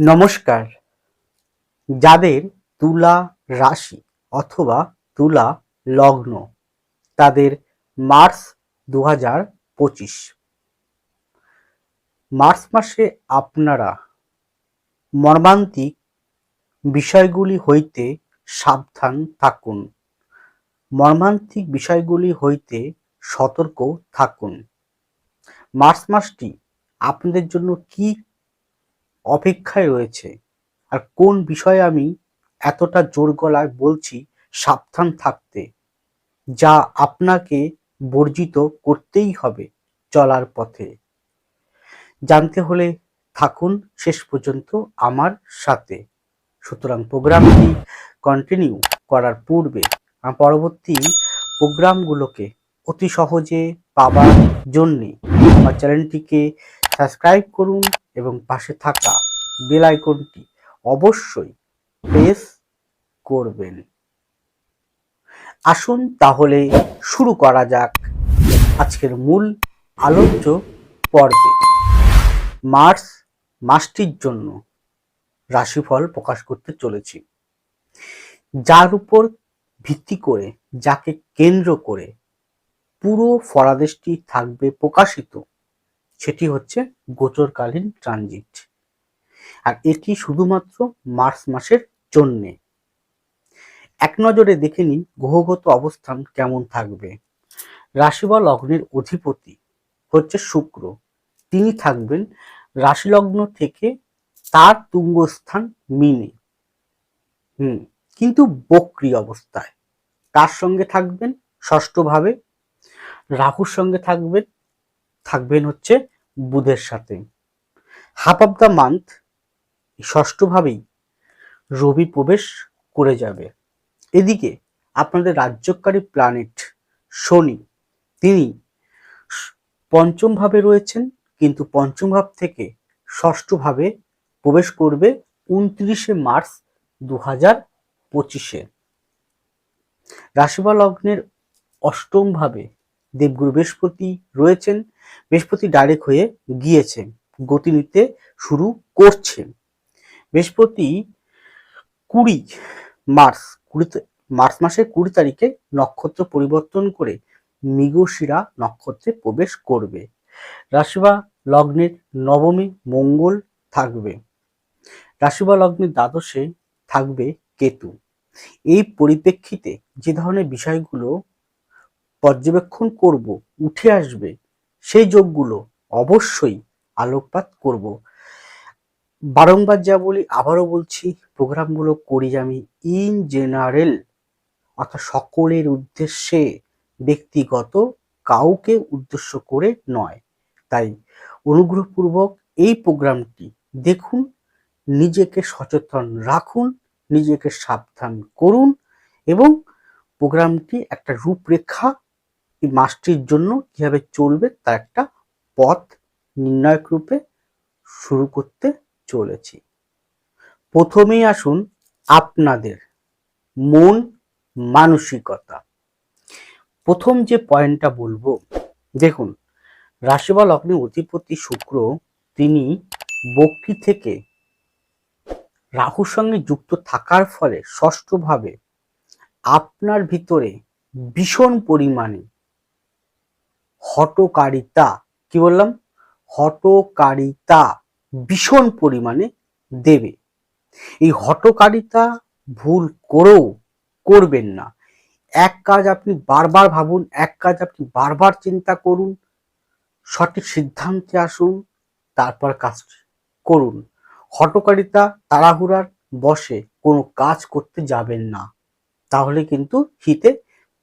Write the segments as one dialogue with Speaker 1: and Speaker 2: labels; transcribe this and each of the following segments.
Speaker 1: নমস্কার। যাদের তুলা রাশি অথবা তুলা লগ্ন, তাদের মার্চ দু পঁচিশ। মার্চ মাসে আপনারা মর্মান্তিক বিষয়গুলি হইতে সাবধান থাকুন। মর্মান্তিক বিষয়গুলি হইতে সতর্ক থাকুন। মার্চ মাসটি আপনাদের জন্য কি অপেক্ষায় রয়েছে। আর কোন বিষয়ে আমি এতটা জোর গলায় বলছি সাবধান থাকতে? যা আপনাকে বর্জিত করতেই হবে চলার পথে। জানতে হলে থাকুন শেষ পর্যন্ত আমার সাথে। সুতরাং প্রোগ্রামটি কন্টিনিউ করার পূর্বে পরবর্তী প্রোগ্রামগুলোকে অতি সহজে পাবার জন্যে আমার চ্যানেলটিকে সাবস্ক্রাইব করুন এবং পাশে থাকা বেল আইকনটি অবশ্যই প্রেস করবেন। আসুন তাহলে শুরু করা যাক আজকের মূল আলোচ্য পর্বে। মার্চ মাসটির জন্য রাশিফল প্রকাশ করতে চলেছি। যার উপর ভিত্তি করে, যাকে কেন্দ্র করে পুরো ফরাদেশটি থাকবে প্রকাশিত সেটি হচ্ছে গোচরকালীন ট্রানজিট। আর এটি শুধুমাত্র মার্চ মাসের জন্যে। এক নজরে দেখে নিন গ্রহগত অবস্থান কেমন থাকবে। রাশি বা লগ্নের অধিপতি হচ্ছে শুক্র। তিনি থাকবেন রাশি লগ্ন থেকে তার তুঙ্গস্থান মিনে। হুম, কিন্তু বক্রি অবস্থায়। তার সঙ্গে থাকবেন ষষ্ঠভাবে। রাহুর সঙ্গে থাকবেন থাকবেন হচ্ছে বুধের সাথে। হাফ অফ দ্য মান্থ ষষ্ঠভাবেই রবি প্রবেশ করে যাবে। এদিকে আপনাদের রাজ্যকারী প্ল্যানেট শনি, তিনি পঞ্চম ভাবে রয়েছেন, কিন্তু পঞ্চম ভাব থেকে ষষ্ঠ ভাবে প্রবেশ করবে উনত্রিশে মার্চ দু হাজার পঁচিশে। রাশিবা লগ্নের অষ্টম ভাবে দেবগুরু বৃহস্পতি রয়েছেন, বৃহস্পতি ডাইরেক্ট হয়ে গিয়েছে গতি নিতে শুরু করছে বৃহস্পতি কুড়ি মার্চ কুড়ি মার্চ মাসের কুড়ি তারিখে নক্ষত্র পরিবর্তন করে মৃগশিরা নক্ষত্রে প্রবেশ করবে। রাশিবা লগ্নের নবমী মঙ্গল থাকবে। রাশিবা লগ্নের দ্বাদশে থাকবে কেতু। এই পরিপ্রেক্ষিতে যে ধরনের বিষয়গুলো পর্যবেক্ষণ করব, উঠে আসবে, সেই যোগগুলো অবশ্যই আলোকপাত করব। বারংবার যা বলি, আবারও বলছি, প্রোগ্রামগুলো করি আমি ইন জেনারেল অর্থাৎ সকলের উদ্দেশ্যে ব্যক্তিগত, কাউকে উদ্দেশ্য করে নয়। তাই অনুগ্রহপূর্বক এই প্রোগ্রামটি দেখুন, নিজেকে সচেতন রাখুন, নিজেকে সাবধান করুন এবং প্রোগ্রামটি একটা রূপরেখা এই মাসটির জন্য কীভাবে চলবে তার একটা পথ নির্ণায়ক রূপে শুরু করতে চলেছি। প্রথমেই আসুন আপনাদের মন মানসিকতা। প্রথম যে পয়েন্টটা বলব, দেখুন রাশি বা লগ্নে অধিপতি শুক্র তিনি বক্রি থেকে রাহুর সঙ্গে যুক্ত থাকার ফলে ষষ্ঠভাবে আপনার ভিতরে ভীষণ পরিমাণে হটকারিতা কি বললাম? হটকারিতা ভীষণ পরিমাণে দেবে। এই হটকারিতা ভুল করেও করবেন না। এক কাজ আপনি বারবার ভাবুন, এক কাজ আপনি বারবার চিন্তা করুন, সঠিক সিদ্ধান্তে আসুন, তারপর কাজ করুন। হটকারিতা তাড়াহুড়ার বসে কোনো কাজ করতে যাবেন না। তাহলে কিন্তু হিতে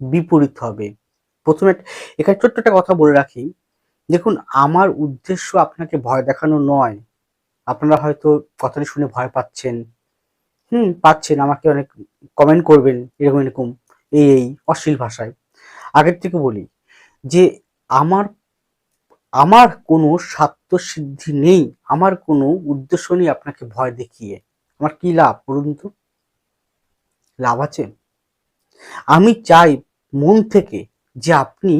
Speaker 1: বিপরীত হবে। প্রথমে এখানে ছোট্ট একটা কথা বলে রাখি। দেখুন, আমার উদ্দেশ্য আপনাকে ভয় দেখানো নয়। আপনারা হয়তো কথাটি শুনে ভয় পাচ্ছেন। হুম, পাচ্ছেন, আমাকে অনেক কমেন্ট করবেন এরকম এরকম, এই এই, অশ্লীল ভাষায়। আগের থেকে বলি যে, আমার আমার কোনো স্বার্থ সিদ্ধি নেই, আমার কোনো উদ্দেশ্য নেই আপনাকে ভয় দেখিয়ে। আমার কি লাভ বলুন তো? লাভ আছে। আমি চাই মন থেকে যে আপনি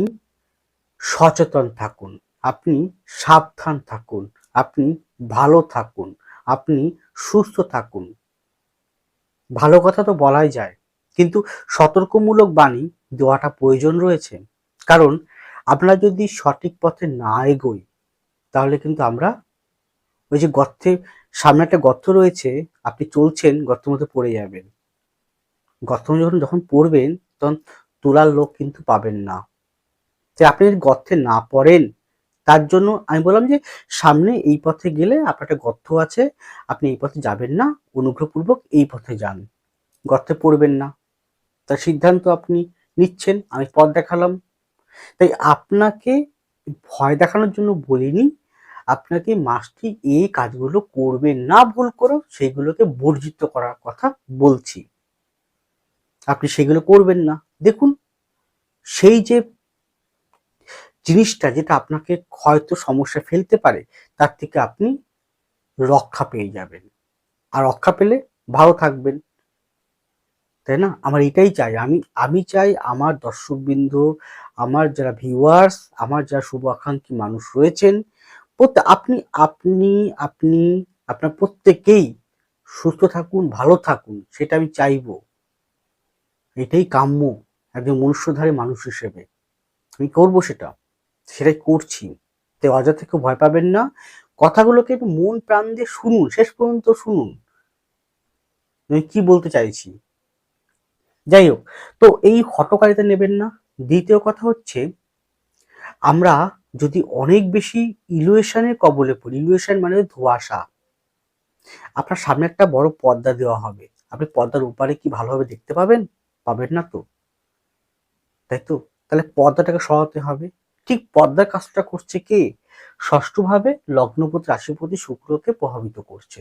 Speaker 1: সচেতন থাকুন, আপনি সাবধান থাকুন, আপনি ভালো থাকুন, আপনি সুস্থ থাকুন। ভালো কথা তো বলাই যায়, কিন্তু সতর্কমূলক বাণী দেওয়াটা প্রয়োজন রয়েছে। কারণ আমরা যদি সঠিক পথে না এগোই, তাহলে কিন্তু আমরা ওই যে গর্তে, সামনে একটা গর্ত রয়েছে, আপনি চলছেন, গর্তের মধ্যে পড়ে যাবেন। গর্ত যখন যখন পড়বেন, তখন তোলার লোক কিন্তু পাবেন না। যে আপনি গর্তে না পড়েন, তার জন্য আমি বললাম যে সামনে এই পথে গেলে আপনার একটা গর্ত আছে, আপনি এই পথে যাবেন না, অনুগ্রহপূর্বক এই পথে যান। গর্তে পড়বেন না। তার সিদ্ধান্ত আপনি নিচ্ছেন, আমি পথ দেখালাম। তাই আপনাকে ভয় দেখানোর জন্য বলিনি, আপনাকে মাসটি এই কাজগুলো করবেন না, ভুল করো সেইগুলোকে বর্জিত করার কথা বলছি। আপনি সেগুলো করবেন না। দেখুন, সেই যে জিনিসটা যেটা আপনাকে হয়তো সমস্যা ফেলতে পারে, তার থেকে আপনি রক্ষা পেয়ে যাবেন। আর রক্ষা পেলে ভালো থাকবেন। তাই না? আমার এটাই চাই। আমি আমি চাই আমার দর্শকবৃন্দ, আমার যারা ভিউয়ার্স আমার যারা শুভাকাঙ্ক্ষী মানুষ রয়েছেন আপনি আপনি আপনি, আপনার প্রত্যেকেই সুস্থ থাকুন, ভালো থাকুন, সেটা আমি চাইব। এটাই কাম্য একজন মনুষ্যধারী মানুষ হিসেবে। আমি করব সেটা, সেটাই করছি। তাই অযথা থেকে ভয় পাবেন না। কথাগুলোকে একটু মন প্রাণ দিয়ে শুনুন, শেষ পর্যন্ত শুনুন। আমি কি বলতে চাইছি? যাই হোক, তো এই হটকারিতা নেবেন না। দ্বিতীয় কথা হচ্ছে, আমরা যদি অনেক বেশি ইলুয়েশনের কবলে পড়ি, ইলুয়েশন মানে ধোঁয়াশা। আপনার সামনে একটা বড় পর্দা দেওয়া হবে। আপনি পর্দার উপরে কি ভালোভাবে দেখতে পাবেন? পাবেন না তো? তাই তো? তাহলে পর্দাটাকে সরাতে হবে। ঠিক পর্দার কাজটা করছে কে? ষষ্ঠভাবে লগ্নপতি রাশিপতি শুক্রকে প্রভাবিত করছে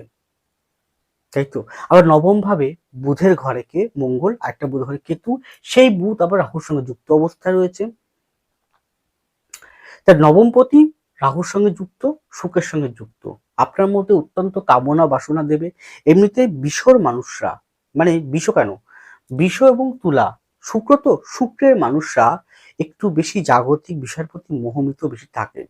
Speaker 1: তাই তো? আবার নবম ভাবে বুধের ঘরে কে? মঙ্গল। একটা বুধ ঘরে কেতু। সেই বুধ আবার রাহুর সঙ্গে যুক্ত অবস্থায় রয়েছে। তার নবমপতি রাহুর সঙ্গে যুক্ত সুখের সঙ্গে যুক্ত। আপনার মধ্যে অত্যন্ত কামনা বাসনা দেবে। এমনিতে বিষর মানুষরা মানে বিষ কেন? বিষ এবং তুলা। শুক্র তো শুক্রের মানুষরা একটু বেশি জাগতিক বিষয়ের প্রতি মোহমিত বেশি থাকে।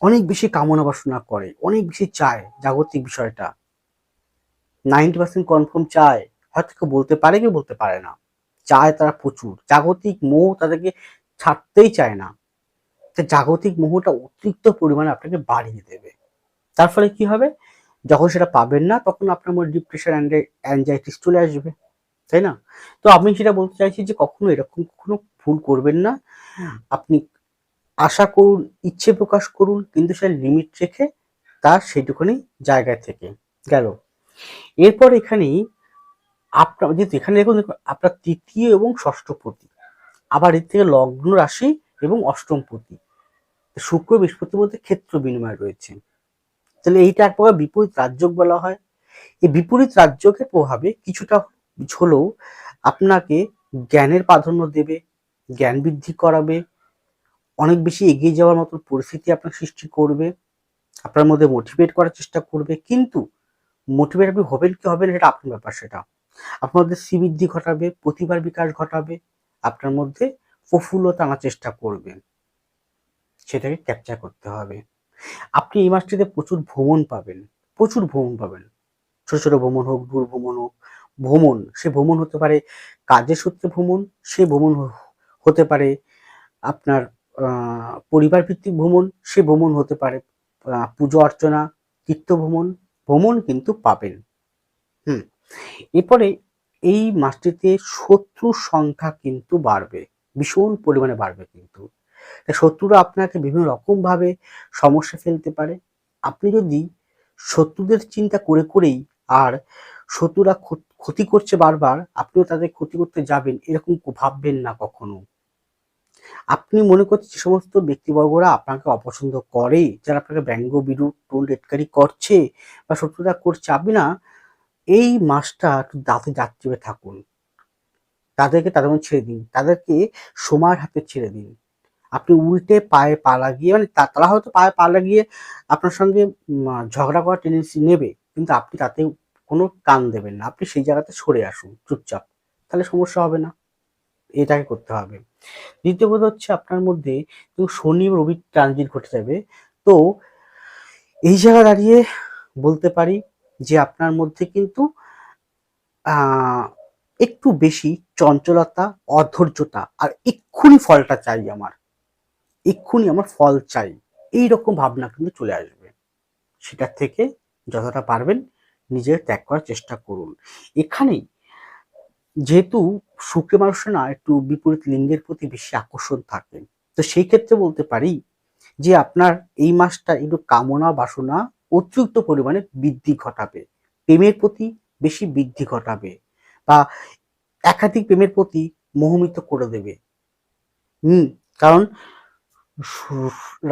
Speaker 1: অনেক বেশি কামনা বাসনা করে, অনেক বেশি চায় জাগতিক বিষয়টা। নাইনটি পার্সেন্ট কনফার্ম চায়, হয়তো কেউ বলতে পারে, কেউ বলতে পারে না। চায় তারা প্রচুর। জাগতিক মোহ তাদেরকে ছাড়তেই চায় না। জাগতিক মোহটা অতিরিক্ত পরিমাণে আপনাকে বাড়িয়ে দেবে। তার ফলে কি হবে? যখন সেটা পাবেন না, তখন আপনার মধ্যে ডিপ্রেশন অ্যান্ড অ্যাংজাইটিস চলে আসবে। তাই না? তো আমি সেটা বলতে চাইছি যে কখনো এরকম কখনো ভুল করবেন না। আপনি আশা করুন, ইচ্ছে প্রকাশ করুন, কিন্তু সে লিমিট রেখে তার সেইটুকুনি জায়গা থেকে গেল। এরপর এখানেই আপনার, যেহেতু এখানে দেখুন আপনার তৃতীয় এবং ষষ্ঠ ষষ্ঠপতি আবার এর থেকে লগ্ন রাশি এবং অষ্টম অষ্টমপতি শুক্র বৃহস্পতির মধ্যে ক্ষেত্র বিনিময় রয়েছে। তাহলে এইটা এক প্রকার বিপরীত রাজ্যক বলা হয়। এই বিপরীত রাজ্যকের প্রভাবে কিছুটা হলেও আপনাকে জ্ঞানের প্রাধান্য দেবে, জ্ঞান বৃদ্ধি করাবে, অনেক বেশি এগিয়ে যাওয়ার মতন পরিস্থিতি আপনার সৃষ্টি করবে, আপনার মধ্যে মোটিভেট করার চেষ্টা করবে, কিন্তু মোটিভেট আপনি হবেন কি হবেন সেটা আপনার ব্যাপার সেটা। আপনার মধ্যে শ্রীবৃদ্ধি ঘটাবে, প্রতিভার বিকাশ ঘটাবে, আপনার মধ্যে প্রফুল্লতা আনার চেষ্টা করবেন সেটাকে ক্যাপচার করতে হবে। আপনি এই মাসটিতে প্রচুর ভ্রমণ পাবেন, প্রচুর ভ্রমণ পাবেন। ছোট ছোট ভ্রমণ হোক দূর ভ্রমণ হোক ভ্রমণ, সে ভ্রমণ হতে পারে কাজের সূত্রে ভ্রমণ, সে ভ্রমণ হতে পারে আপনার পরিবার ভিত্তিক ভ্রমণ, সে ভ্রমণ হতে পারে পুজো অর্চনা, তীর্থ ভ্রমণ ভ্রমণ কিন্তু পাবেন। হুম, এরপরে এই মাসটিতে শত্রুর সংখ্যা কিন্তু বাড়বে, ভীষণ পরিমাণে বাড়বে কিন্তু। শত্রুরা আপনাকে বিভিন্ন রকমভাবে সমস্যা ফেলতে পারে। আপনি যদি শত্রুদের চিন্তা করে করেই আর শত্রুরা ক্ষতি করছে বারবার, আপনিও তাদের ক্ষতি করতে যাবেন, এরকম ভাববেন না কখনো। আপনি মনে করছেন যে সমস্ত ব্যক্তিবর্গরা আপনাকে অপছন্দ করে, যারা আপনাকে ব্যঙ্গ, বিরূপ টোন রেটকারি করছে বা শত্রুতা করছে, আপনি না এই মাসটা একটু দাঁতে যাত্রীবে থাকুন। তাদেরকে তাদের মধ্যে ছেড়ে দিন, তাদেরকে সময়ের হাতে ছেড়ে দিন। আপনি উল্টে পায়ে পা লাগিয়ে মানে তারা হয়তো পায়ে পা লাগিয়ে আপনার সঙ্গে ঝগড়া করার টেন্ডেন্সি নেবে, কিন্তু আপনি তাতে কোনো কান দেবেন না। আপনি সেই জায়গাতে সরে আসুন, চুপচাপ। তাহলে সমস্যা হবে না। এটাকে করতে হবে। দ্বিতীয় কথা হচ্ছে আপনার মধ্যে শনি রবি ট্রানজিট ঘটে যাবে, তো এই জায়গা দাঁড়িয়ে বলতে পারি যে আপনার মধ্যে কিন্তু একটু বেশি চঞ্চলতা, অধৈর্যতা আর এক্ষুনি ফলটা চাই আমার। এক্ষুনি আমার ফল চাই। এই রকম ভাবনা কিন্তু চলে আসবে। সেটার থেকে যতটা পারবেন নিজের ত্যাগ করার চেষ্টা করুন। এখানেই যেহেতু শুক্রে মানুষের না একটু বিপরীত লিঙ্গের প্রতি বেশি আকর্ষণ থাকে তো সেই ক্ষেত্রে বলতে পারি যে আপনার এই মাসটা একটু কামনা বাসনা অতিরিক্ত পরিমাণে বৃদ্ধি ঘটাবে, প্রেমের প্রতি বেশি বৃদ্ধি ঘটাবে বা একাধিক প্রেমের প্রতি মোহমিত করে দেবে। হুম কারণ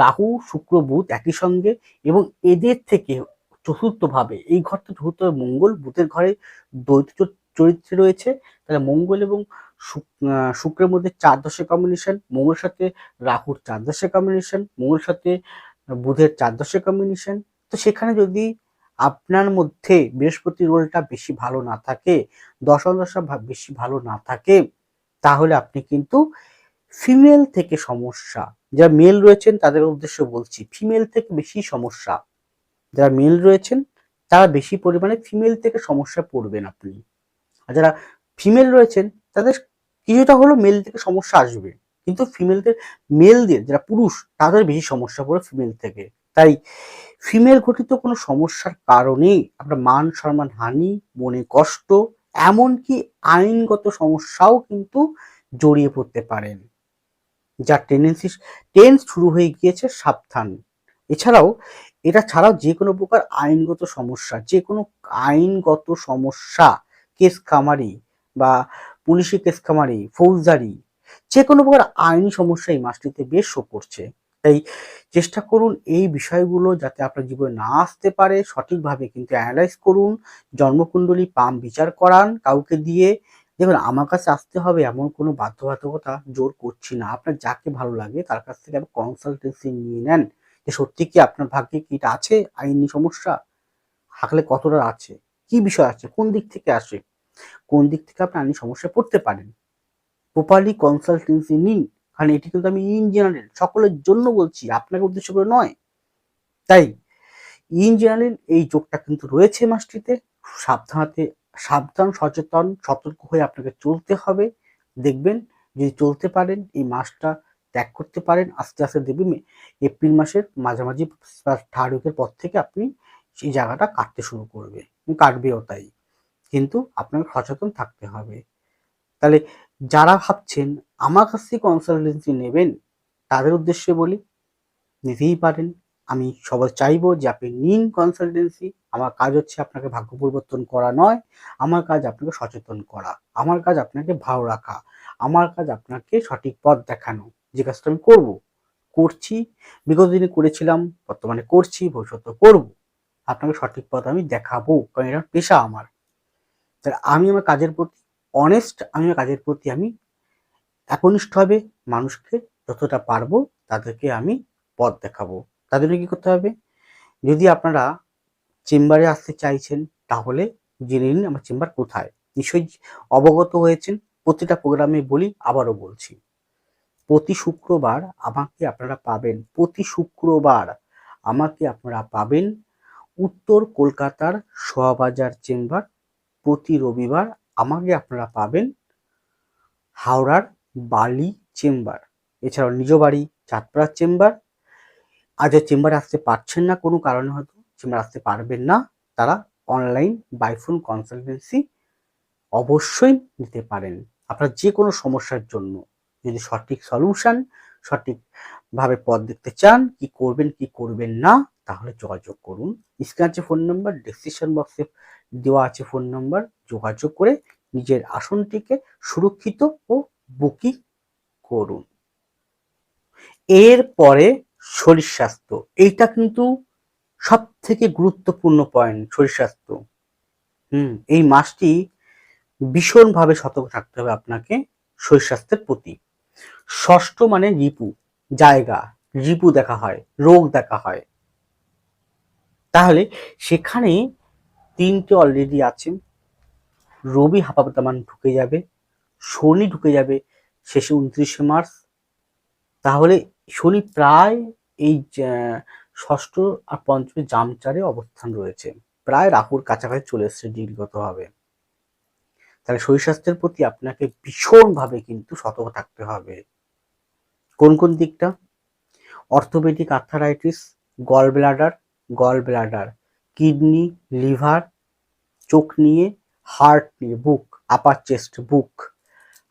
Speaker 1: রাহু, শুক্র, বুধ একই সঙ্গে এবং এদের থেকে চতুর্থ ভাবে এই ঘরটা চতুর্থ মঙ্গল, বুধের ঘরে দ্বৈত চরিত্রে রয়েছে। তাহলে মঙ্গল এবং শুক- শুক্রের মধ্যে চার দশের কম্বিনেশন মঙ্গল সাথে রাহুর চার দশের কম্বিনেশন মঙ্গল সাথে বুধের চার দশের কম্বিনেশন তো সেখানে যদি আপনার মধ্যে বৃহস্পতি রোলটা বেশি ভালো না থাকে, দশম দশা বেশি ভালো না থাকে, তাহলে আপনি কিন্তু ফিমেল থেকে সমস্যা, যারা মেল রয়েছেন তাদের উদ্দেশ্য বলছি ফিমেল থেকে বেশি সমস্যা। যারা মেল রয়েছেন, তারা বেশি পরিমাণে ফিমেল থেকে সমস্যা পড়বেন আপনি। আর যারা ফিমেল রয়েছেন, তাদের কিছুটা হলো মেল থেকে সমস্যা আসবে। কিন্তু ফিমেলদের মেলদের যারা পুরুষ, তাদের বেশি সমস্যা পড়ে ফিমেল থেকে। তাই ফিমেল ঘটিত কোনো সমস্যার কারণে আপনার মান, সম্মান, হানি, মনে কষ্ট, এমনকি আইনগত সমস্যাও কিন্তু জড়িয়ে পড়তে পারেন। যার টেন্ডেন্সি টেন্স শুরু হয়ে গিয়েছে সাবধান। এছাড়াও এটা ছাড়াও যে কোনো প্রকার আইনগত সমস্যা, যে কোনো আইনগত সমস্যা, কেস কামারি বা পুলিশি কেস কামারি ফৌজদারি, যে কোনো প্রকার আইনি সমস্যা এই মাসটিতে বেশ শো করছে। তাই চেষ্টা করুন এই বিষয়গুলো যাতে আপনার জীবনে না আসতে পারে, সঠিকভাবে কিন্তু অ্যানালাইজ করুন, জন্মকুণ্ডলী পাম বিচার করান, কাউকে দিয়ে। দেখুন, আমার কাছে আসতে হবে এমন কোনো বাধ্যবাধকতা জোর করছি না। আপনার যাকে ভালো লাগে তার কাছ থেকে আপনি কনসালটেন্সি নিয়ে নেন। যে সত্যি কি আপনার ভাগ্যে কি এটা আছে? আইনি সমস্যা? থাকলে কতটা আছে? কি বিষয় আছে? কোন দিক থেকে আসে? কোন দিক থেকে আপনি আইনি সমস্যায় পড়তে পারেন? প্রপারলি কনসালটেন্সি নিন। কারণ এটি কিন্তু আমি ইন জেনারেল সকলের জন্য বলছি, আপনাকে উদ্দেশ্য করে নয়। তাই ইন জেনারেল এই যোগটা কিন্তু রয়েছে মাসটিতে। সাবধানতে, সাবধান, সচেতন, সতর্ক হয়ে আপনাকে চলতে হবে। দেখবেন যদি চলতে পারেন, এই মাসটা ত্যাগ করতে পারেন আস্তে আস্তে দেখবেন এপ্রিল মাসের মাঝামাঝি থার্ড উইকের পর থেকে আপনি সেই জায়গাটা কাটতে শুরু করবে। কাটবেও তাই। কিন্তু আপনাকে সচেতন থাকতে হবে। তাহলে যারা ভাবছেন আমার কাছ থেকে কনসালটেন্সি নেবেন, তাদের উদ্দেশ্যে বলি, নিতেই পারেন। আমি সবাই চাইব যে আপনি নিন কনসালটেন্সি আমার কাজ হচ্ছে আপনাকে ভাগ্য পরিবর্তন করা নয়। আমার কাজ আপনাকে সচেতন করা। আমার কাজ আপনাকে ভালো রাখা। আমার কাজ আপনাকে সঠিক পথ দেখানো। যে কাজটা আমি করব, করছি, বিগত দিনে করেছিলাম, বর্তমানে করছি, ভবিষ্যতে করব। আপনাকে সঠিক পথ আমি দেখাবো, কারণ এটা পেশা আমার। তাহলে আমি আমার কাজের প্রতি অনেস্ট আমি আমার কাজের প্রতি আমি একনিষ্ঠভাবে মানুষকে যতটা পারব তাদেরকে আমি পথ দেখাবো। তাদের জন্য কি করতে হবে? যদি আপনারা চেম্বারে আসতে চাইছেন, তাহলে জেনে নিন আমার চেম্বার কোথায়। নিশ্চয়ই অবগত হয়েছেন, প্রতিটা প্রোগ্রামে বলি, আবারও বলছি। প্রতি শুক্রবার আমাকে আপনারা পাবেন, প্রতি শুক্রবার আমাকে আপনারা পাবেন উত্তর কলকাতার সোয়াবাজার চেম্বার। প্রতি রবিবার আমাকে আপনারা পাবেন হাওড়ার বালি চেম্বার। এছাড়াও নিজ বাড়ি চাঁদপাড়ার চেম্বার। আজ চেম্বারে আসতে পারছেন না, কোনো কারণে হয়তো চেম্বার আসতে পারবেন না। তারা অনলাইন বাইফোন কনসালটেন্সি অবশ্যই নিতে পারেন। আপনার যে কোনো সমস্যার জন্য যদি সঠিক সলিউশন সঠিকভাবে পথ দেখতে চান, কি করবেন কি করবেন না, তাহলে যোগাযোগ করুন। স্ক্রিন আছে ফোন নাম্বার ডিসক্রিপশন বক্সে দেওয়া আছে ফোন নাম্বার যোগাযোগ করে নিজের আসনটিকে সুরক্ষিত ও বুকিং করুন। এরপরে শরীর স্বাস্থ্য, এইটা কিন্তু সব থেকে গুরুত্বপূর্ণ পয়েন্ট শরীর স্বাস্থ্য। হুম, এই মাসটি ভীষণভাবে সতর্ক থাকতে হবে আপনাকে শরীর স্বাস্থ্যের প্রতি। ষষ্ঠ মানে রিপু, জায়গা, রিপু দেখা হয়, রোগ দেখা হয়। তাহলে সেখানে তিনটে অলরেডি আছে রবি হাপাবতামান ঢুকে যাবে, শনি ঢুকে যাবে, শেষে উনত্রিশে মার্চ। তাহলে শনি প্রায় এই ষষ্ঠ আর পঞ্চমী জামচারে অবস্থান রয়েছে। প্রায় রাহুর কাছাকাছি চলে এসছে ডিগ্রিগতভাবে তাহলে শরীর স্বাস্থ্যের প্রতি আপনাকে ভীষণভাবে কিন্তু সতর্ক থাকতে হবে। কোন কোন দিকটা? Orthopedic arthritis, gall bladder gall bladder, kidney, liver, চোখ নিয়ে, হার্ট নিয়ে, বুক, আপার চেস্ট, বুক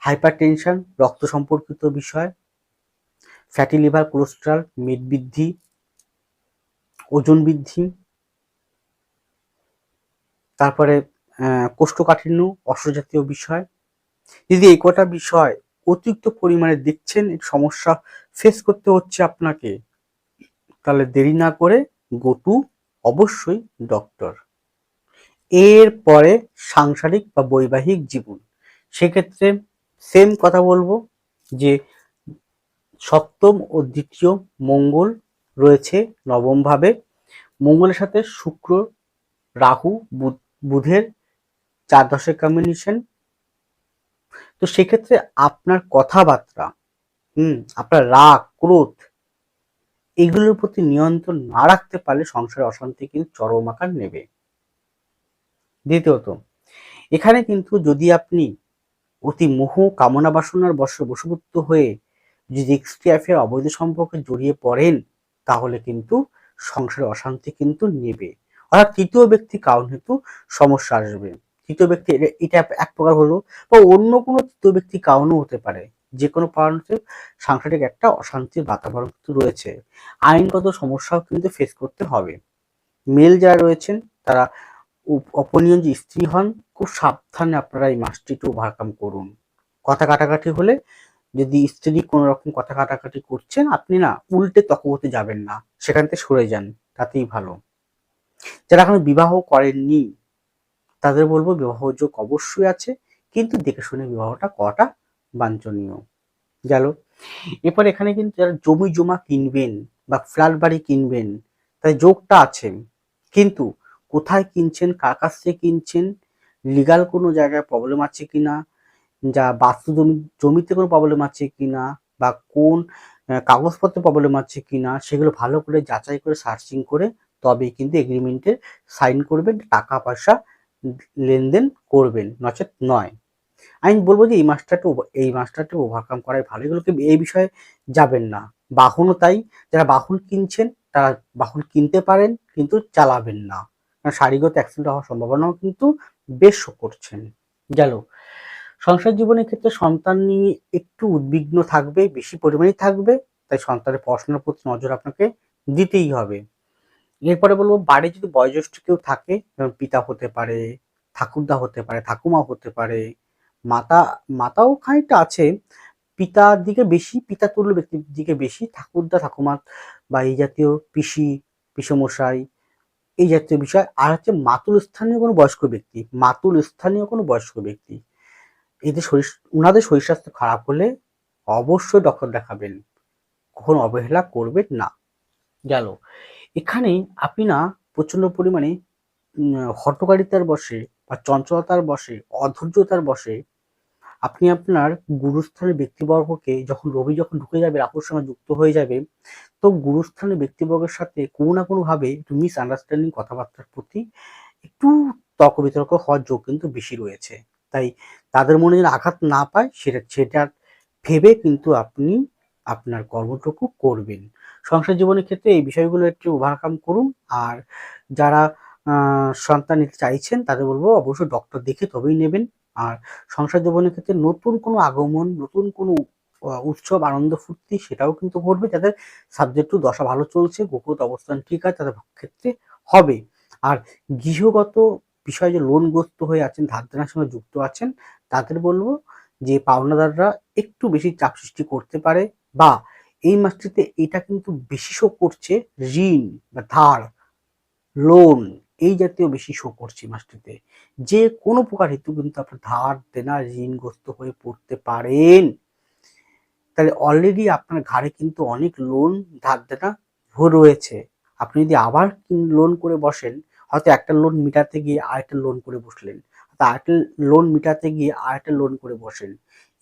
Speaker 1: হাইপার টেনশন রক্ত সম্পর্কিত বিষয়, ফ্যাটি লিভার কোলেস্ট্রল, মেদ বৃদ্ধি, ওজন বৃদ্ধি, তারপরে কোষ্ঠকাঠিন্য, অস্ত্রজাতীয় বিষয়। যদি এই কটা বিষয় অতিরিক্ত পরিমাণে দেখছেন সমস্যা ফেস করতে হচ্ছে আপনাকে। তাহলে দেরি না করে গোটু অবশ্যই ডক্টর এর পরে সাংসারিক বা বৈবাহিক জীবন। সেক্ষেত্রে সেম কথা বলব যে সপ্তম ও দ্বিতীয় মঙ্গল রয়েছে নবমভাবে। মঙ্গলের সাথে শুক্র, রাহু বুধের চার দশের কম্বিনেশন তো সেক্ষেত্রে আপনার কথাবার্তা, হুম, আপনার রাগ, ক্রোধ, এগুলোর প্রতি নিয়ন্ত্রণ না রাখতে পারলে সংসারে অশান্তি কিন্তু চরম আকার নেবে। দ্বিতীয়ত, এখানে কিন্তু যদি আপনি অতি মোহ, কামনা বাসনার বর্ষে বশভূত হয়ে যদি এক্সট্রি অ্যাফেয়ার অবৈধ সম্পর্কে জড়িয়ে পড়েন, তাহলে কিন্তু সংসারে অশান্তি কিন্তু নেবে। অর্থাৎ তৃতীয় ব্যক্তি কারণ হেতু সমস্যা আসবে। তৃতীয় ব্যক্তি, এটা এক প্রকার হলো বা অন্য কোনো তৃতীয় ব্যক্তি কারণও হতে পারে। যে কোনো কারণে সাংসারিক একটা অশান্তির বাতাবরণ কিন্তু রয়েছে। আইনগত সমস্যাও কিন্তু ফেস করতে হবে। মেল যারা রয়েছেন, তারা অপনীয় যে স্ত্রী হন, খুব সাবধানে আপনারা এই মাসটি ওভারকাম করুন। কথা কাটাকাটি হলে যদি স্ত্রী কোনো রকম কথা কাটাকাটি করছেন, আপনি না উল্টে তকবতে যাবেন না। সেখান থেকে সরে যান, তাতেই ভালো। যারা এখন বিবাহ করেননি তাদের বলব বিবাহ যোগ অবশ্যই আছে, কিন্তু দেখে শুনে বিবাহটা করাটা বাঞ্ছনীয়। গেল। এরপর এখানে কিন্তু যারা জমি জমা কিনবেন বা ফ্ল্যাট বাড়ি কিনবেন তাই যোগটা আছে। কিন্তু কোথায় কিনছেন, কার কাছ থেকে কিনছেন লিগাল কোনো জায়গায় প্রবলেম আছে কিনা, যা বাস্তু জমি, জমিতে কোনো প্রবলেম আছে কিনা, বা কোন কাগজপত্রে প্রবলেম আছে কিনা, সেগুলো ভালো করে যাচাই করে সার্চিং করে তবে কিন্তু এগ্রিমেন্টে সাইন করবেন টাকা পয়সা লেনদেন করবেন, নচেত নয়। আমি বলব যে এই মাস্টারটা এই মাস্টারটা ওভারকাম করাই ভালো। এগুলোকে এই বিষয়ে যাবেন না। বাহনও তাই, যারা বাহন কিনছেন, তারা বাহন কিনতে পারেন, কিন্তু চালাবেন না। কারণ শারীরিকত অ্যাক্সিডেন্ট হওয়ার সম্ভাবনাও কিন্তু বেশ করছেন। গেল। সংসার জীবনের ক্ষেত্রে সন্তান নিয়ে একটু উদ্বিগ্ন থাকবে, বেশি পরিমাণে থাকবে, তাই সন্তানের পড়াশোনার প্রতি নজর আপনাকে দিতেই হবে। এরপরে বলব, বাড়ি যদি বয়োজ্যেষ্ঠ কেউ থাকে, যেমন পিতা হতে পারে, ঠাকুরদা হতে পারে, ঠাকুমা হতে পারে, মাতা, মাতাও খানিকটা আছে, পিতার দিকে বেশি, পিতা তুল্য ব্যক্তির দিকে বেশি, ঠাকুরদা ঠাকুমা বা এই জাতীয় পিসি, পিসমশাই, এই জাতীয় বিষয়, আর হচ্ছে মাতুল স্থানীয় কোনো বয়স্ক ব্যক্তি, মাতুল স্থানীয় কোনো বয়স্ক ব্যক্তি, এদের শরীর ওনাদের শরীর স্বাস্থ্য খারাপ হলে অবশ্যই ডক্টর দেখাবেন, কখনো অবহেলা করবেন না। গেল। এখানে আপনি না প্রচণ্ড পরিমাণে হটকারিতার বসে বা চঞ্চলতার বসে, অধৈর্যতার বসে আপনি আপনার গুরুস্থানের ব্যক্তিবর্গকে যখন রবি যখন ঢুকে যাবে রাহুর সঙ্গে যুক্ত হয়ে যাবে, তো গুরুস্থানের ব্যক্তিবর্গের সাথে কোনো না কোনোভাবে একটু মিস আন্ডারস্ট্যান্ডিং কথাবার্তার প্রতি একটু তর্ক বিতর্ক হওয়ার যোগ কিন্তু বেশি রয়েছে। তাই তাদের মনে যেন আঘাত না পায়, সেটা সেটা ভেবে কিন্তু আপনি আপনার কর্মটুকু করবেন। সংসার জীবনের ক্ষেত্রে এই বিষয়গুলো একটু ওভারকাম করুন। আর যারা সন্তান নিতে চাইছেন, তাদের বলব অবশ্যই ডক্টর দেখে তবেই নেবেন। আর সংসার জীবনের ক্ষেত্রে নতুন কোনো আগমন, নতুন কোনো উৎসব, আনন্দ, ফুর্তি সেটাও কিন্তু ঘটবে। যাদের সাবজেক্টও দশা ভালো চলছে গোপত অবস্থান ঠিক আছে, তাদের ক্ষেত্রে হবে। আর গৃহগত বিষয়ে যে লোনগ্রস্ত হয়ে আছেন ধার দেনার সঙ্গে যুক্ত আছেন, তাদের বলব যে পাওনাদাররা একটু বেশি চাপ সৃষ্টি করতে পারে বা এই মাসটিতে এটা কিন্তু বেশি শো করছে ঋণ বা ধার লোন এই জাতীয় বেশি শো করছে মাসটিতে। যে কোনো প্রকার হেতু কিন্তু আপনার ধার দেনা ঋণগ্রস্ত হয়ে পড়তে পারেন। তাহলে অলরেডি আপনার ঘাড়ে কিন্তু অনেক লোন ধার দেনা রয়েছে। আপনি যদি আবার লোন করে বসেন, হয়তো একটা লোন মিটাতে গিয়ে আরেকটা লোন করে বসলেন আরেকটা লোন মিটাতে গিয়ে আরেকটা লোন করে বসেন,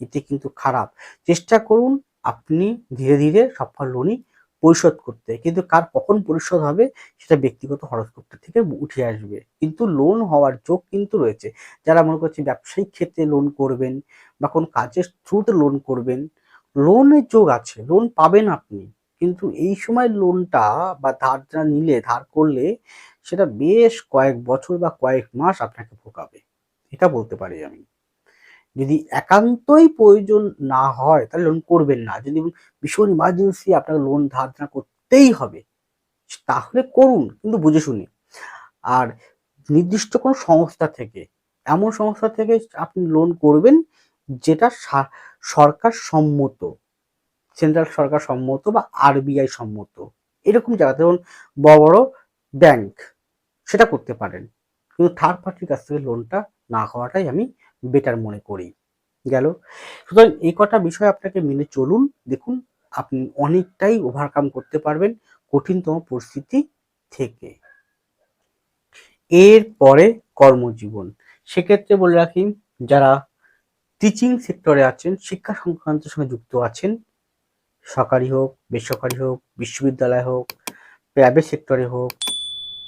Speaker 1: এতে কিন্তু খারাপ। চেষ্টা করুন আপনি ধীরে ধীরে সব লোনই পরিশোধ করতে কিন্তু কার কখন পরিশোধ হবে সেটা ব্যক্তিগত হরস্কোপটা থেকে উঠে আসবে। কিন্তু লোন হওয়ার যোগ কিন্তু রয়েছে। যারা মনে করছে ব্যবসায়িক ক্ষেত্রে লোন করবেন বা কোন কাজের থ্রুতে লোন করবেন লোনের যোগ আছে। লোন পাবেন আপনি। কিন্তু এই সময় লোনটা বা ধারটা নিলে, ধার করলে সেটা বেশ কয়েক বছর বা কয়েক মাস আপনাকে ভোগাবে। এটা বলতে পারি আমি। যদি একান্তই প্রয়োজন না হয়, তাহলে লোন করবেন না। যদি ভীষণ ইমার্জেন্সি আপনাকে লোন ধার না করতেই হবে, তাহলে করুন, কিন্তু বুঝে শুনে। আর নির্দিষ্ট কোনো সংস্থা থেকে, এমন সংস্থা থেকে আপনি লোন করবেন, যেটা সরকার সম্মত সেন্ট্রাল সরকার সম্মত বা আরবিআই সম্মত। এরকম জায়গা যেমন বড় বড় ব্যাংক সেটা করতে পারেন। কিন্তু থার্ড পার্টির কাছ থেকে লোনটা না হওয়াটাই আমি বেটার মনে করি। গেল? সুতরাং এই কটা বিষয় আপনাকে মেনে চলুন। দেখুন, আপনি অনেকটাই ওভারকাম করতে পারবেন কঠিনতম পরিস্থিতি থেকে। এর পরে কর্মজীবন। সেক্ষেত্রে বলে রাখি, যারা টিচিং সেক্টরে আছেন, শিক্ষা সংক্রান্ত সঙ্গে যুক্ত আছেন, সরকারি হোক, বেসরকারি হোক, বিশ্ববিদ্যালয় হোক প্রাইভেট সেক্টরে হোক,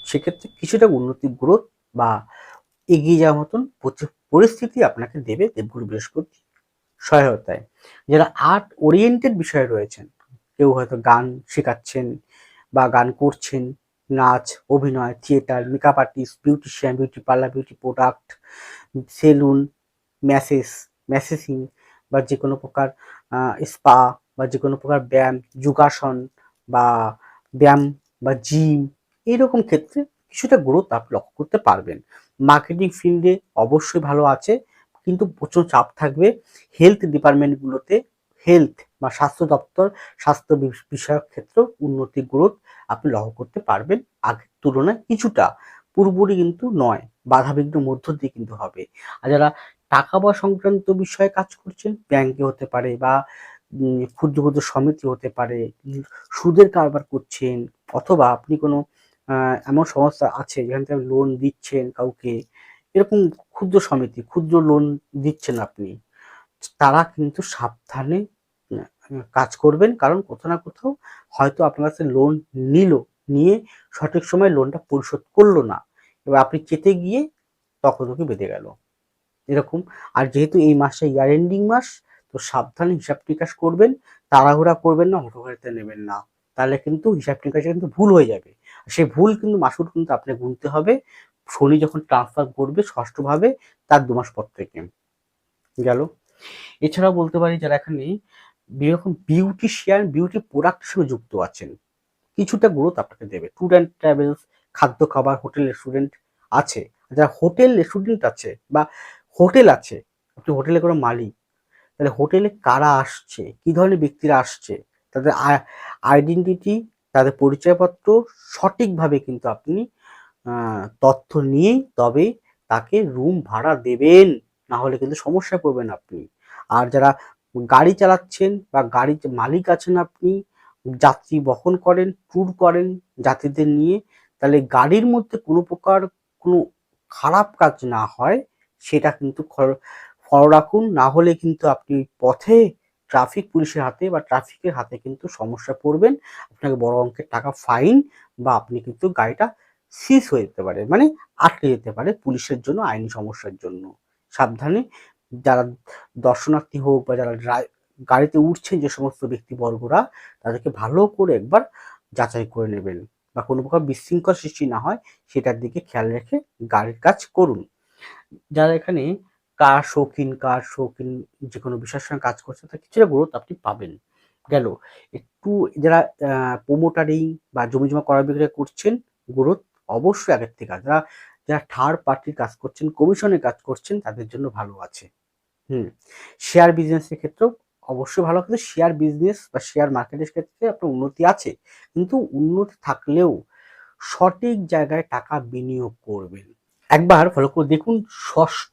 Speaker 1: সেক্ষেত্রে কিছুটা উন্নতি গ্রোথ বা এগিয়ে যাওয়ার মতন পরিস্থিতি আপনাকে দেবে দেবগুরু বৃহস্পতি সহায়তায়। যারা আর্ট ওরিয়েন্টেড বিষয়ে রয়েছেন, কেউ হয়তো গান শেখাচ্ছেন বা গান করছেন, নাচ, অভিনয় theatre makeup artist beautician beauty parlour beauty product salon massage massaging বা যে কোনো প্রকার স্পা বা যে কোনো প্রকার ব্যায়াম, যোগাসন বা ব্যায়াম বা জিম এইরকম ক্ষেত্রে কিছুটা গ্রোথ আপনি লক্ষ্য করতে পারবেন। মার্কেটিং ফিল্ডে অবশ্যই ভালো আছে, কিন্তু প্রচুর চাপ থাকবে। হেলথ ডিপার্টমেন্টগুলোতে হেলথ বা স্বাস্থ্য দপ্তর, স্বাস্থ্য বিষয়ক ক্ষেত্র উন্নতি গ্রোথ আপনি লক্ষ্য করতে পারবেন আগের তুলনায় কিছুটা। পুরোপুরি কিন্তু নয়, বাধাবিঘ্ন মধ্য দিয়ে কিন্তু হবে। আর যারা টাকা বা সংক্রান্ত বিষয়ে কাজ করছেন ব্যাংকে হতে পারে বা ক্ষুদ্র ক্ষুদ্র সমিতি হতে পারে, সুদের কারবার করছেন, অথবা আপনি কোনো এমন সংস্থা আছে যেখান থেকে লোন দিচ্ছেন কাউকে, এরকম ক্ষুদ্র সমিতি, ক্ষুদ্র লোন দিচ্ছেন আপনি, তারা কিন্তু সাবধানে কাজ করবেন, কারণ কোথাও না কোথাও হয়তো আপনার কাছে লোন নিল, নিয়ে সঠিক সময় লোনটা পরিশোধ করল না, এবার আপনি চেতে গিয়ে তখন ওকে বেঁধে গেল, এরকম, আর যেহেতু এই মাসে ইয়ার এন্ডিং মাস, তো সাবধানে হিসাব নিকাশ করবেন, তাড়াহুড়া করবেন না হটোকারিতে নেবেন না, তাহলে কিন্তু হিসাব নিকাশে কিন্তু ভুল হয়ে যাবে। সেই ভুল কিন্তু মাসুর কিন্তু আপনি গুনতে হবে। শনি যখন ট্রান্সফার করবে ষষ্ঠভাবে, তার দু মাস পর থেকে। গেল। এছাড়াও বলতে পারি যারা এখানে বিউটি বিউটিশিয়ান বিউটি প্রোডাক্ট সঙ্গে যুক্ত আছেন, কিছুটা গ্রোথ আপনাকে দেবে। ট্যুর অ্যান্ড ট্রাভেলস খাদ্য খাবার হোটেল রেস্টুরেন্ট আছে। যারা হোটেল রেস্টুরেন্ট আছে বা হোটেল আছে, আপনি হোটেলে কোনো মালিক, তাহলে হোটেলে কারা আসছে, কি ধরনের ব্যক্তিরা আসছে, তাদের আইডেন্টিটি তাদের পরিচয়পত্র সঠিকভাবে কিন্তু আপনি তথ্য নিয়েই তবে তাকে রুম ভাড়া দেবেন। না হলে কিন্তু সমস্যায় পড়বেন আপনি। আর যারা গাড়ি চালাচ্ছেন বা গাড়ির মালিক আছেন আপনি, যাত্রী বহন করেন ট্যুর করেন যাত্রীদের নিয়ে, তাহলে গাড়ির মধ্যে কোনো প্রকার কোনো খারাপ কাজ না হয়, সেটা কিন্তু ফলো রাখুন। না হলে কিন্তু আপনি পথে ট্রাফিক পুলিশের হাতে বা ট্রাফিকের হাতে কিন্তু সমস্যা পড়বেন। আপনাকে বড় অঙ্কের টাকা ফাইন বা আপনি কিন্তু গাড়িটা সিজ হয়ে যেতে পারে মানে আটকে যেতে পারে পুলিশের জন্য, আইনি সমস্যার জন্য। সাবধানে যারা দর্শনার্থী হোক বা যারা গাড়িতে উঠছেন যে সমস্ত ব্যক্তিবর্গরা, তাদেরকে ভালো করে একবার যাচাই করে নেবেন বা কোনো প্রকার বিশৃঙ্খল সৃষ্টি না হয়, সেটার দিকে খেয়াল রেখে গাড়ির কাজ করুন। যারা এখানে কার শৌখিন কার শৌখিন যে কোনো বিষয়ের সঙ্গে কাজ করছে, তার কিছুটা গ্রোথ আপনি পাবেন। গেল, একটু যারা প্রোমোটারিং বা জমি জমা করার বিক্রয় করছেন গ্রোথ অবশ্যই আগের থেকে যারা যারা থার্ড পার্টির কাজ করছেন কমিশনের কাজ করছেন, তাদের জন্য ভালো আছে। হুম শেয়ার বিজনেসের ক্ষেত্রেও অবশ্যই ভালো, কিন্তু শেয়ার বিজনেস বা শেয়ার মার্কেটের ক্ষেত্রে আপনার উন্নতি আছে। কিন্তু উন্নতি থাকলেও সঠিক জায়গায় টাকা বিনিয়োগ করবেন। একবার ফলো করে দেখুন, ষষ্ঠ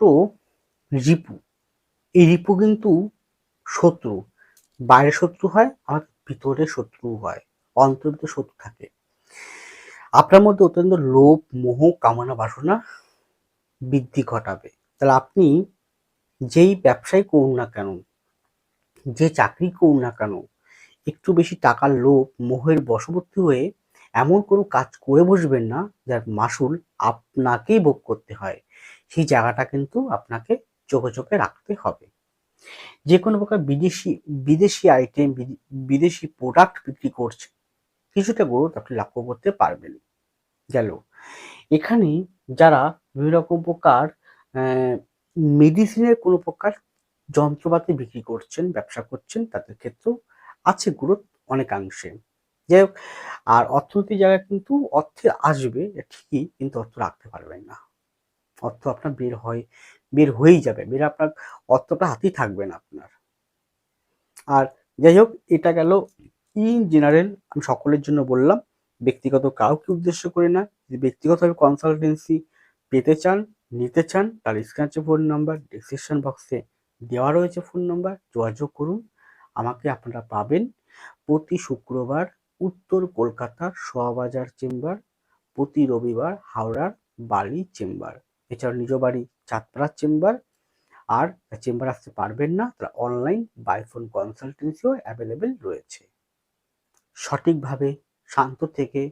Speaker 1: রিপু। এই রিপু কিন্তু শত্রু। বাইরে শত্রু হয়, আর ভিতরে শত্রু হয়। অন্তর্গত শত্রু থাকে। আপনার মধ্যে অত্যন্ত লোভ, মোহ, কামনা, বাসনা বৃদ্ধি ঘটাবে। তাহলে আপনি যেই ব্যবসায় করুন না কেন, যে চাকরি করুন না কেন, একটু বেশি টাকার লোভ, মোহের বশবর্তী হয়ে এমন কোনো কাজ করে বসবেন না, যার মাসুল আপনাকেই ভোগ করতে হয়। সেই জায়গাটা কিন্তু আপনাকে চোখে রাখতে হবে। যে কোনো প্রকার বিদেশি বিদেশি আইটেম বিদেশি প্রোডাক্ট বিক্রি করছে, কিছুটা গ্রোথ আপনি লক্ষ্য করতে পারবেন। গেল। এখানে যারা বিভিন্ন রকম প্রকার মেডিসিনের কোনো প্রকার যন্ত্রপাতি বিক্রি করছেন, ব্যবসা করছেন, তাদের ক্ষেত্রেও আছে গ্রোথ অনেকাংশে। যাই হোক, আর অর্থনীতির জায়গায় কিন্তু অর্থে আসবে ঠিকই, কিন্তু অর্থ রাখতে পারবেন না। অর্থ আপনার বের হয় বের হয়েই যাবে, বের আপনার অর্থটা হাতেই থাকবে না আপনার। আর যাই হোক, এটা গেল ইন জেনারেল আমি সকলের জন্য বললাম, ব্যক্তিগত কাউকে উদ্দেশ্য করে না। যদি ব্যক্তিগতভাবে কনসালটেন্সি পেতে চান, নিতে চান তার স্ক্যাচে ফোন নাম্বার ডিসক্রিপশন বক্সে দেওয়া রয়েছে ফোন নাম্বার যোগাযোগ করুন। আমাকে আপনারা পাবেন প্রতি শুক্রবার উত্তর কলকাতার সোয়াবাজার চেম্বার, প্রতি রবিবার হাওড়ার বালি চেম্বার। এছাড়া নিজ বাড়ি চাঁদপাড়ার চেম্বার। আর চেম্বার আসতে পারবেন না, তারা অনলাইন বাইফোন কনসালটেন্সিও অ্যাভেলেবেল রয়েছে। সঠিকভাবে শান্ত থেকে,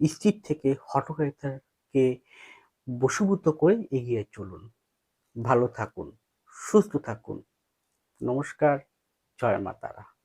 Speaker 1: স্থির থেকে হটকারিতাকে বশীভূত করে এগিয়ে চলুন। ভালো থাকুন, সুস্থ থাকুন। নমস্কার, জয় মাতারা।